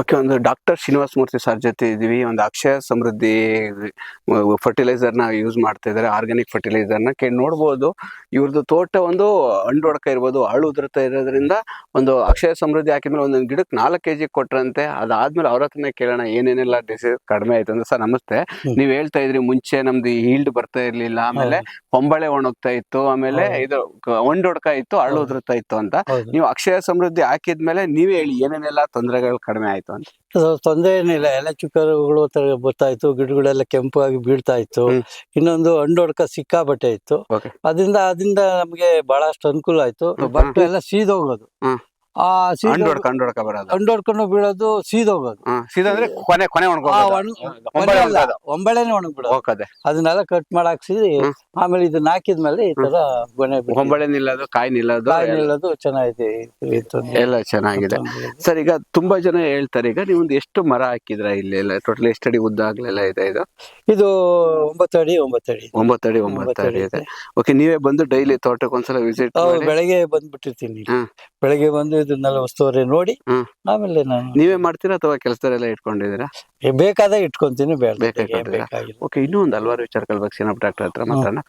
Okay ಒಂದು doctor Srinivasa Murthy sir ಜೊತೆ ಇದ್ದೀವಿ. ಒಂದು ಅಕ್ಷಯ ಸಮೃದ್ಧಿ ಫರ್ಟಿಲೈಸರ್ನ ಯೂಸ್ ಮಾಡ್ತಾ ಇದ್ದಾರೆ ಆರ್ಗ್ಯಾನಿಕ್ ಫರ್ಟಿಲೈಸರ್ನ. ಕೇಳಿ ನೋಡ್ಬೋದು ಇವ್ರದ್ದು ತೋಟ ಒಂದು ಹೊಡ್ಕ ಇರ್ಬೋದು ಹಳು ಉದುರ್ತಾ ಇರೋದ್ರಿಂದ ಒಂದು ಅಕ್ಷಯ ಸಮೃದ್ಧಿ ಹಾಕಿದ್ಮೇಲೆ ಒಂದೊಂದು ಗಿಡಕ್ಕೆ ನಾಲ್ಕು ಕೆಜಿ ಕೊಟ್ರಂತೆ. ಅದಾದ್ಮೇಲೆ ಅವ್ರ ಹತ್ರನೇ ಕೇಳೋಣ ಏನೇನೆಲ್ಲ ಡಿಸೀಸ್ ಕಡಿಮೆ ಆಯ್ತು ಅಂದ್ರೆ. ಸರ್ ನಮಸ್ತೆ. ನೀವು ಹೇಳ್ತಾ ಇದ್ರಿ ಮುಂಚೆ ನಮ್ದು ಈಲ್ಡ್ ಬರ್ತಾ ಇರ್ಲಿಲ್ಲ. ಆಮೇಲೆ ಕೊಂಬಳೆ ಒಣಗ್ತಾ ಇತ್ತು. ಆಮೇಲೆ ಇದು ಒಂಡ್ ಹೊಡ್ಕ ಇತ್ತು ಹಳ್ಳ. ಉದುರ್ತಾ ಇತ್ತು ಅಂತ. ನೀವು ಅಕ್ಷಯ ಸಮೃದ್ಧಿ ಹಾಕಿದ್ಮೇಲೆ ನೀವೇ ಹೇಳಿ ಏನೇನೆಲ್ಲ ತೊಂದರೆಗಳು ಕಡಿಮೆ ಆಯ್ತು. ಅಂತ. ಅದು ತೊಂದರೆ ಏನಿಲ್ಲ ಎಲೆ ಚುಕ್ಕರುಗಳು ಬರ್ತಾ ಇತ್ತು ಗಿಡಗಳೆಲ್ಲ ಕೆಂಪಾಗಿ ಬೀಳ್ತಾ ಇತ್ತು. ಇನ್ನೊಂದು ಹಣ್ಣೊಡ್ಕ ಸಿಕ್ಕಾಬಟ್ಟೆ ಇತ್ತು. ಅದರಿಂದ ಅದರಿಂದ ನಮ್ಗೆ ಬಹಳಷ್ಟು ಅನುಕೂಲ ಆಯ್ತು. ಬಟ್ಟೆ ಬಟ್ ಎಲ್ಲ ಸೀದೋಗೋದು. ಆ ಬರೋದು. ಹಣ್ಣೊಡ್ಕೊಂಡು ಬೀಳೋದು ಸೀದೋಗೋದು. ಹಾ, ಸೀದಾ ಅಂದ್ರೆ ಕೊನೆ ಕೊನೆ ಆ. ಒಣ- ಒಂಬಳೆ ಅಲ್ಲ, ಒಣಗೋದು. ಒಂಬಳೆನೆ ಒಣಗ್ಬಿಡೋದು. ಅದನ್ನೆಲ್ಲ ಕಟ್ ಮಾಡಾಕ್ಸಿ. ಆಮೇಲೆ ಇದನ್ನ ಹಾಕಿದ್ಮೇಲೆ ಈ ತರ ಗೊನೆ ಹೊಂಬಳೆ ನಿಲ್ಲೋದು ಕಾಯಿ ನಿಲ್ಲೋದು ಕಾಯಿ ಎಲ್ಲ- ನಿಲ್ಲೋದು ಚೆನ್ನಾಗಿದೆ. ಈ ತೊಂದ್ರೆ- ಎಲ್ಲ ಚೆನ್ನಾಗಿದೆ. ಸರ್ ಈಗ ತುಂಬಾ ಜನ ಹೇಳ್ತಾರೆ ಈಗ ನೀವು ಎಷ್ಟು ಮರ ಹಾಕಿದ್ರ ಇಲ್ಲಿ ಎಲ್ಲ ಟೋಟಲ್ ಎಷ್ಟು ಅಡಿ ಉದ್ದ ಆಗ್ಲೆಲ್ಲ ಇದೆ ಇದು? ಇದು ಒಂಬತ್ತು ಅಡಿ ಒಂಬತ್ತು ಅಡಿ. ಒಂಬತ್ತು ಅಡಿ ಒಂಬತ್ತು ಅಡಿ ಇದೆ. ಓಕೆ ನೀವೇ ಬಂದು ಡೈಲಿ ತೋಟಕ್ಕೆ ಒಂದ್ಸಲ ವಿಸಿಟ್ ಹೌದು ಬೆಳಗ್ಗೆ ಬಂದ್ಬಿಟ್ಟಿರ್ತೀನಿ. ಹ್ಮ್. ಬೆಳಗ್ಗೆ ಬಂದು ಇದನ್ನೆಲ್ಲ ವಸ್ತುವರೆ ನೋಡಿ ಹ್ಮ್. ಆಮೇಲೆ ನಾನು ನೀವೇ ಮಾಡ್ತೀರಾ ಅಥವಾ ಕೆಲಸದಲ್ಲೆಲ್ಲ ಇಟ್ಕೊಂಡಿದ್ದೀರಾ ಬೇಕಾದ ಇಟ್ಕೊಂತೀನಿ ಬೇಡ. ಬೇಕಾಗಿಲ್ಲ ಓಕೆ ಇನ್ನೂ ಒಂದು ಹಲವಾರು ವಿಚಾರಗಳ ಬಗ್ಗೆ ಡಾಕ್ಟರ್ ಹತ್ರ ಮಾತಾಡೋಣ